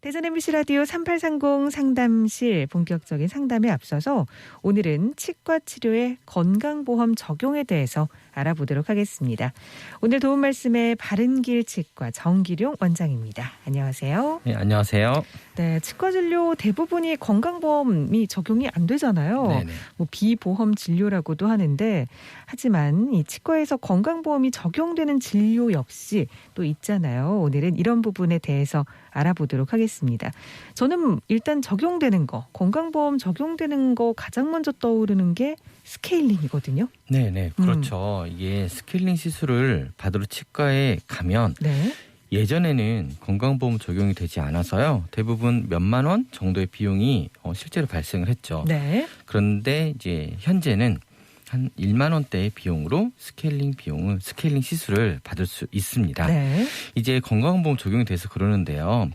대전 MBC 라디오 3830 상담실 본격적인 상담에 앞서서 오늘은 치과 치료의 건강보험 적용에 대해서 알아보도록 하겠습니다. 오늘 도움 말씀에 바른길 치과 정기룡 원장입니다. 안녕하세요. 네, 안녕하세요. 네, 치과 진료 대부분이 건강보험이 적용이 안 되잖아요. 네네. 뭐 비보험 진료라고도 하는데 하지만 이 치과에서 건강보험이 적용되는 진료 역시 또 있잖아요. 오늘은 이런 부분에 대해서 알아보도록 하겠습니다. 저는 일단 적용되는 거, 건강보험 적용되는 거 가장 먼저 떠오르는 게 스케일링이거든요. 네 네. 그렇죠. 이게 스케일링 시술을 받으러 치과에 가면 네. 예전에는 건강보험 적용이 되지 않아서요. 대부분 몇만 원 정도의 비용이 어, 실제로 발생을 했죠. 네. 그런데 이제 현재는 한 1만 원대의 비용으로 스케일링 비용을 스케일링 시술을 받을 수 있습니다. 네. 이제 건강보험 적용이 돼서 그러는데요.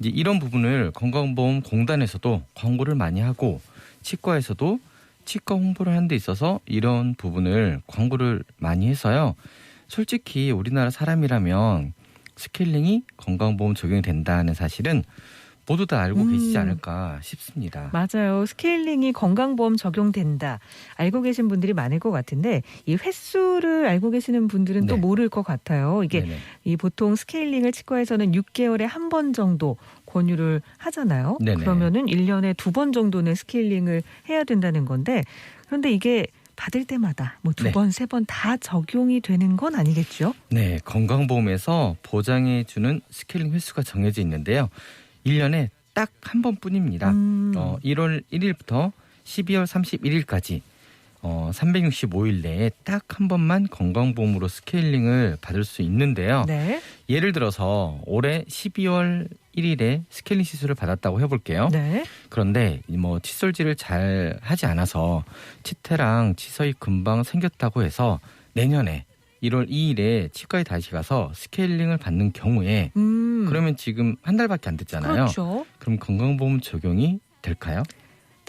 이제 이런 부분을 건강보험 공단에서도 광고를 많이 하고 치과에서도 치과 홍보를 하는 데 있어서 이런 부분을 광고를 많이 해서요. 솔직히 우리나라 사람이라면 스케일링이 건강보험 적용이 된다는 사실은 모두 다 알고 음. 계시지 않을까 싶습니다. 맞아요. 스케일링이 건강보험 적용된다. 알고 계신 분들이 많을 것 같은데 이 횟수를 알고 계시는 분들은 또 네. 모를 것 같아요. 이게 네네. 이 보통 스케일링을 치과에서는 6개월에 한 번 정도 권유를 하잖아요. 네네. 그러면은 1년에 두 번 정도는 스케일링을 해야 된다는 건데 그런데 이게 받을 때마다 뭐두 네. 번, 세번 다 적용이 되는 건 아니겠죠? 네, 건강보험에서 보장해 주는 스케일링 횟수가 정해져 있는데요. 1년에 딱 한 번뿐입니다. 음. 어, 1월 1일부터 12월 31일까지 어, 365일 내에 딱 한 번만 건강보험으로 스케일링을 받을 수 있는데요. 네. 예를 들어서 올해 12월 1일에 스케일링 시술을 받았다고 해볼게요. 네. 그런데 이뭐 칫솔질을 잘 하지 않아서 치태랑 치석이 금방 생겼다고 해서 내년에 1월 2일에 치과에 다시 가서 스케일링을 받는 경우에 음. 그러면 지금 한 달밖에 안 됐잖아요. 그렇죠. 그럼 건강보험 적용이 될까요?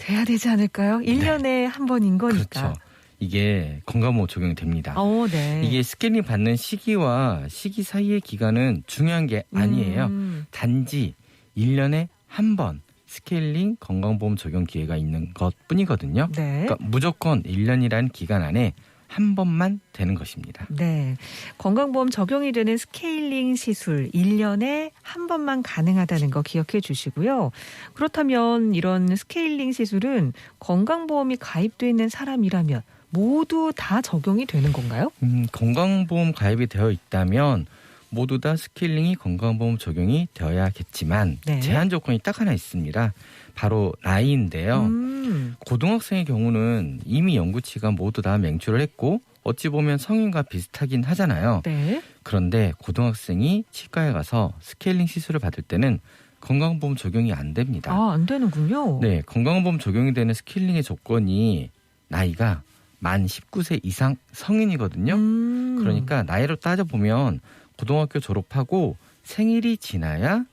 돼야 되지 않을까요? 1년에 한 번인 거니까. 그렇죠. 이게 건강보험 적용이 됩니다. 어, 네. 이게 스케일링 받는 시기와 시기 사이의 기간은 중요한 게 아니에요. 음. 단지 1년에 한 번 스케일링 건강보험 적용 기회가 있는 것 뿐이거든요. 네. 그러니까 무조건 1년이라는 기간 안에 한 번만 되는 것입니다. 네. 건강보험 적용이 되는 스케일링 시술 1년에 한 번만 가능하다는 거 기억해 주시고요. 그렇다면 이런 스케일링 시술은 건강보험이 가입돼 있는 사람이라면 모두 다 적용이 되는 건가요? 음, 건강보험 가입이 되어 있다면 모두 다 스케일링이 건강보험 적용이 되어야겠지만 네. 제한 조건이 딱 하나 있습니다. 바로 나이인데요. 음. 고등학생의 경우는 이미 연구치가 모두 다 맹출을 했고 어찌 보면 성인과 비슷하긴 하잖아요. 네. 그런데 고등학생이 치과에 가서 스케일링 시술을 받을 때는 건강보험 적용이 안 됩니다. 아, 안 되는군요. 네, 건강보험 적용이 되는 스케일링의 조건이 나이가 만 19세 이상 성인이거든요. 음. 그러니까 나이로 따져 보면 고등학교 졸업하고 생일이 지나야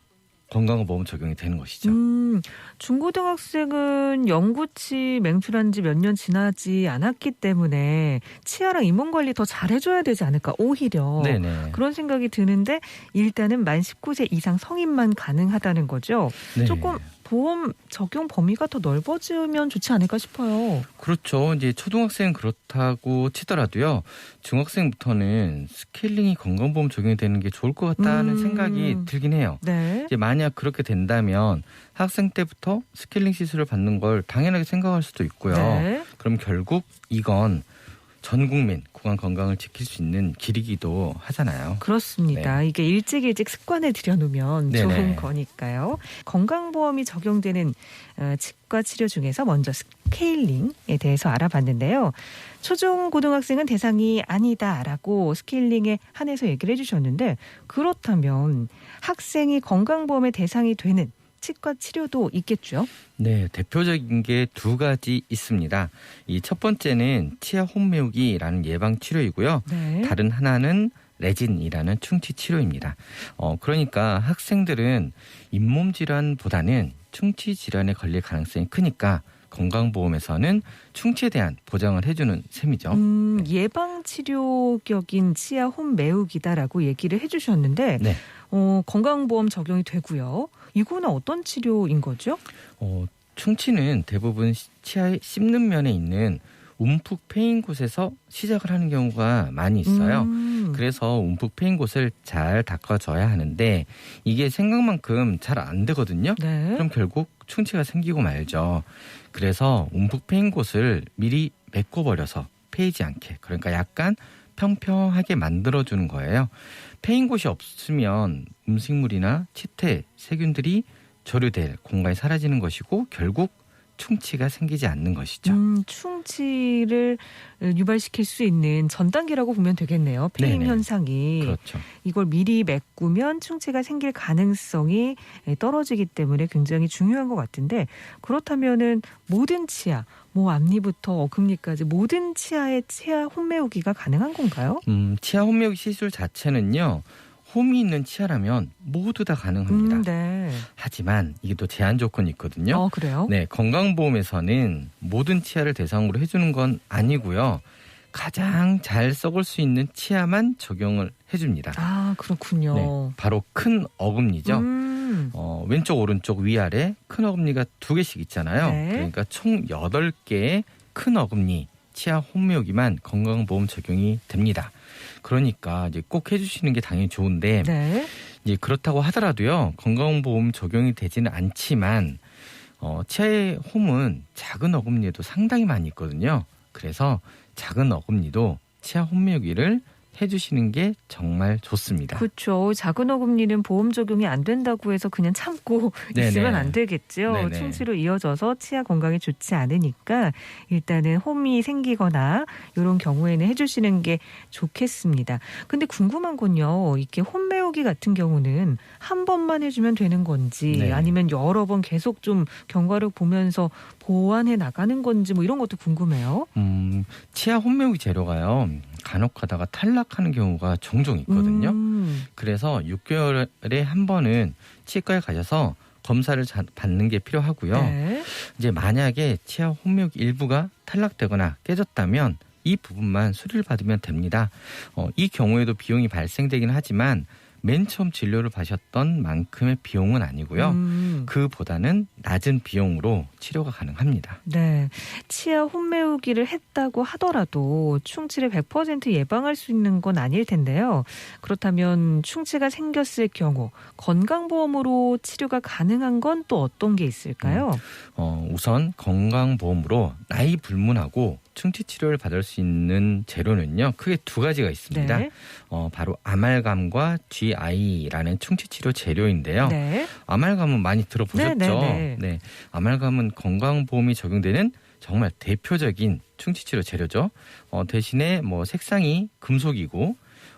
건강보험 적용이 되는 것이죠. 음, 중고등학생은 연구치 맹출한 지 몇 년 지나지 않았기 때문에 치아랑 인문 관리 더 잘해줘야 되지 않을까 오히려 네네. 그런 생각이 드는데 일단은 만 19세 이상 성인만 가능하다는 거죠. 네. 조금 보험 적용 범위가 더 넓어지면 좋지 않을까 싶어요. 그렇죠. 이제 초등학생 그렇다고 치더라도요. 중학생부터는 스케일링이 건강보험 적용이 되는 게 좋을 것 같다는 음. 생각이 들긴 해요. 네. 이제 만약 그렇게 된다면 학생 때부터 스케일링 시술을 받는 걸 당연하게 생각할 수도 있고요. 네. 그럼 결국 이건 전 국민 구강 건강을 지킬 수 있는 길이기도 하잖아요. 그렇습니다. 이게 일찍 일찍 습관을 들여놓으면 네네. 좋은 거니까요. 건강보험이 적용되는 어, 치과 치료 중에서 먼저 스케일링에 대해서 알아봤는데요. 초중 고등학생은 대상이 아니다라고 스케일링에 한해서 얘기를 해주셨는데 그렇다면 학생이 건강보험의 대상이 되는 치과 치료도 있겠죠. 네, 대표적인 게 두 가지 있습니다. 이 첫 번째는 치아 혼매우기라는 예방 치료이고요. 네. 다른 하나는 레진이라는 충치 치료입니다. 어, 그러니까 학생들은 잇몸 질환보다는 충치 질환에 걸릴 가능성이 크니까 건강보험에서는 충치에 대한 보장을 해주는 셈이죠. 음, 예방 치료격인 치아 홈 메우기다라고 얘기를 해주셨는데 네. 어, 건강보험 적용이 되고요. 이거는 어떤 치료인 거죠? 어, 충치는 대부분 시- 치아의 씹는 면에 있는 움푹 패인 곳에서 시작을 하는 경우가 많이 있어요. 음. 그래서 움푹 패인 곳을 잘 닦아줘야 하는데 이게 생각만큼 잘 안 되거든요. 네. 그럼 결국 충치가 생기고 말죠. 그래서 움푹 패인 곳을 미리 메꿔버려서 패이지 않게 그러니까 약간 평평하게 만들어주는 거예요. 패인 곳이 없으면 음식물이나 치태, 세균들이 조류될 공간이 사라지는 것이고 결국 충치가 생기지 않는 것이죠. 음, 충치를 유발시킬 수 있는 전 단계라고 보면 되겠네요. 폐임 네네. 현상이 그렇죠. 이걸 미리 메꾸면 충치가 생길 가능성이 떨어지기 때문에 굉장히 중요한 것 같은데 그렇다면은 모든 치아, 뭐 앞니부터 어금니까지 모든 치아의 치아 홈메우기가 가능한 건가요? 음, 치아 홈메우기 시술 자체는요. 홈이 있는 치아라면 모두 다 가능합니다. 음, 네. 하지만 이게 또 제한 조건이 있거든요. 어, 그래요? 네, 건강보험에서는 모든 치아를 대상으로 해주는 건 아니고요. 가장 잘 썩을 수 있는 치아만 적용을 해줍니다. 아, 그렇군요. 네, 바로 큰 어금니죠. 음. 어, 왼쪽, 오른쪽, 위아래 큰 어금니가 두 개씩 있잖아요. 네. 그러니까 총 여덟 개의 큰 어금니 치아 홈메오기만 건강보험 적용이 됩니다. 그러니까 이제 꼭 해주시는 게 당연히 좋은데 네. 이제 그렇다고 하더라도요 건강보험 적용이 되지는 않지만 어, 치아의 홈은 작은 어금니에도 상당히 많이 있거든요. 그래서 작은 어금니도 치아 홈메우기를 해주시는 게 정말 좋습니다. 그렇죠. 작은 어금니는 보험 적용이 안 된다고 해서 그냥 참고 네네. 있으면 안 되겠죠. 네네. 충치로 이어져서 치아 건강에 좋지 않으니까 일단은 홈이 생기거나 이런 경우에는 해주시는 게 좋겠습니다. 근데 궁금한 건요. 이렇게 홈 메우기 같은 경우는 한 번만 해주면 되는 건지 네. 아니면 여러 번 계속 좀 경과를 보면서 보완해 나가는 건지 뭐 이런 것도 궁금해요. 음, 치아 홈메우기 재료가요 간혹 하다가 탈락하는 경우가 종종 있거든요. 음, 그래서 6개월에 한 번은 치과에 가셔서 검사를 자- 받는 게 필요하고요. 네. 이제 만약에 치아 홈메우기 일부가 탈락되거나 깨졌다면 이 부분만 수리를 받으면 됩니다. 어, 이 경우에도 비용이 발생되긴 하지만 맨 처음 진료를 받으셨던 만큼의 비용은 아니고요. 음. 그보다는 낮은 비용으로 치료가 가능합니다. 네. 치아 홈메우기를 했다고 하더라도 충치를 100% 예방할 수 있는 건 아닐 텐데요. 그렇다면 충치가 생겼을 경우 건강보험으로 치료가 가능한 건 또 어떤 게 있을까요? 어, 우선 건강보험으로 나이 불문하고 충치 치료를 받을 수 있는 재료는요. 크게 두 가지가 있습니다. 네. 어, 바로 아말감과 GI라는 충치 치료 재료인데요. 네. 아말감은 많이 들어보셨죠? 네, 네, 네. 아말감은 건강보험이 적용되는 정말 대표적인 충치 치료 재료죠. 어, 대신에 뭐 색상이 금속이고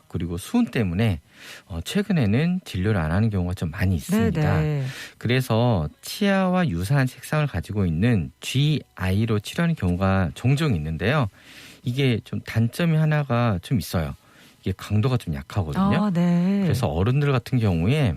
그리고 수은 때문에 어, 최근에는 진료를 안 하는 경우가 좀 많이 네, 있습니다. 네. 그래서 치아와 유사한 색상을 가지고 있는 GI로 치료하는 경우가 종종 있는데요. 이게 좀 단점이 하나가 좀 있어요. 이게 강도가 좀 약하거든요. 아, 네. 그래서 어른들 같은 경우에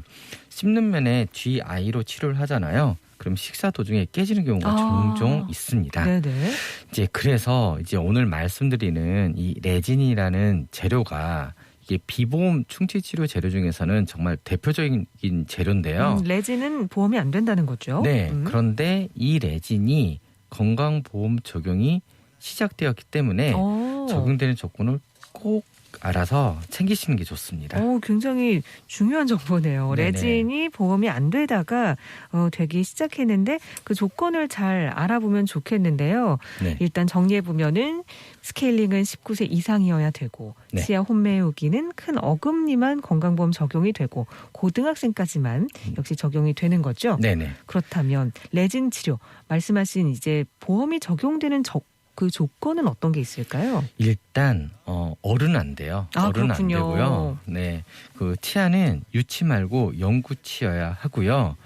씹는 면에 GI로 치료를 하잖아요. 그럼 식사 도중에 깨지는 경우가 아. 종종 있습니다. 네, 네. 이제 그래서 이제 오늘 말씀드리는 이 레진이라는 재료가 이게 비보험 충치 치료 재료 중에서는 정말 대표적인 재료인데요. 음, 레진은 보험이 안 된다는 거죠. 네. 음. 그런데 이 레진이 건강보험 적용이 시작되었기 때문에 어. 적용되는 조건을 꼭 알아서 챙기시는 게 좋습니다. 어, 굉장히 중요한 정보네요. 네네. 레진이 보험이 안 되다가 어, 되기 시작했는데 그 조건을 잘 알아보면 좋겠는데요. 네. 일단 정리해 보면은 스케일링은 19세 이상이어야 되고 네. 치아 홈메우기는 큰 어금니만 건강보험 적용이 되고 고등학생까지만 역시 적용이 되는 거죠. 네네. 그렇다면 레진 치료 말씀하신 이제 보험이 적용되는 적, 그 조건은 어떤 게 있을까요? 일단 어 어른 안 돼요. 아, 어른 그렇군요. 안 되고요. 네. 그 치아는 유치 말고 영구 치여야 하고요.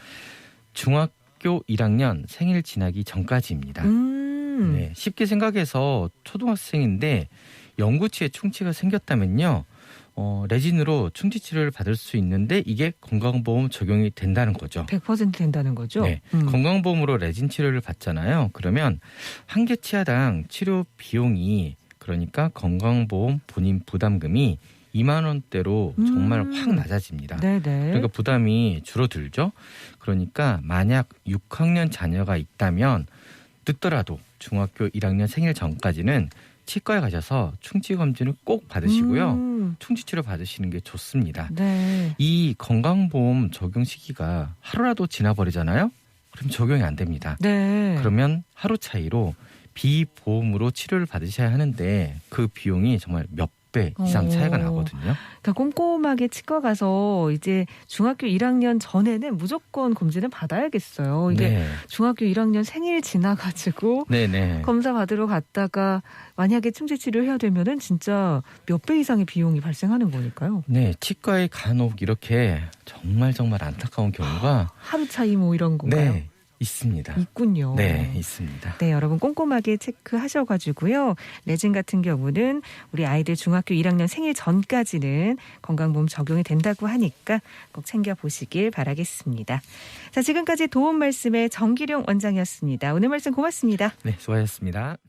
중학교 1학년 생일 지나기 전까지입니다. 음. 네. 쉽게 생각해서 초등학생인데 영구치에 충치가 생겼다면요. 어, 레진으로 충치 치료를 받을 수 있는데 이게 건강보험 적용이 된다는 거죠. 100% 된다는 거죠. 네. 음. 건강보험으로 레진 치료를 받잖아요. 그러면 한 개 치아당 치료 비용이 그러니까 건강보험 본인 부담금이 2만 원대로 정말 음. 확 낮아집니다. 네네. 그러니까 부담이 줄어들죠. 그러니까 만약 6학년 자녀가 있다면 늦더라도 중학교 1학년 생일 전까지는 치과에 가셔서 충치 검진을 꼭 받으시고요. 음, 충치 치료 받으시는 게 좋습니다. 네. 이 건강보험 적용 시기가 하루라도 지나버리잖아요. 그럼 적용이 안 됩니다. 네. 그러면 하루 차이로 비보험으로 치료를 받으셔야 하는데 그 비용이 정말 몇 배 이상 차이가 오. 나거든요. 그러니까 꼼꼼하게 치과 가서 이제 중학교 1학년 전에는 무조건 검진을 받아야겠어요. 이게 네. 중학교 1학년 생일 지나가지고 네네. 검사 받으러 갔다가 만약에 충치 치료해야 되면은 진짜 몇 배 이상의 비용이 발생하는 거니까요. 네, 치과에 간혹 이렇게 정말 정말 안타까운 경우가 하루 차이 뭐 이런 건가요? 네 있습니다. 있군요. 네, 있습니다. 네, 여러분 꼼꼼하게 체크하셔가지고요. 레진 같은 경우는 우리 아이들 중학교 1학년 생일 전까지는 건강보험 적용이 된다고 하니까 꼭 챙겨보시길 바라겠습니다. 자, 지금까지 도움 말씀의 정기룡 원장이었습니다. 오늘 말씀 고맙습니다. 네, 수고하셨습니다.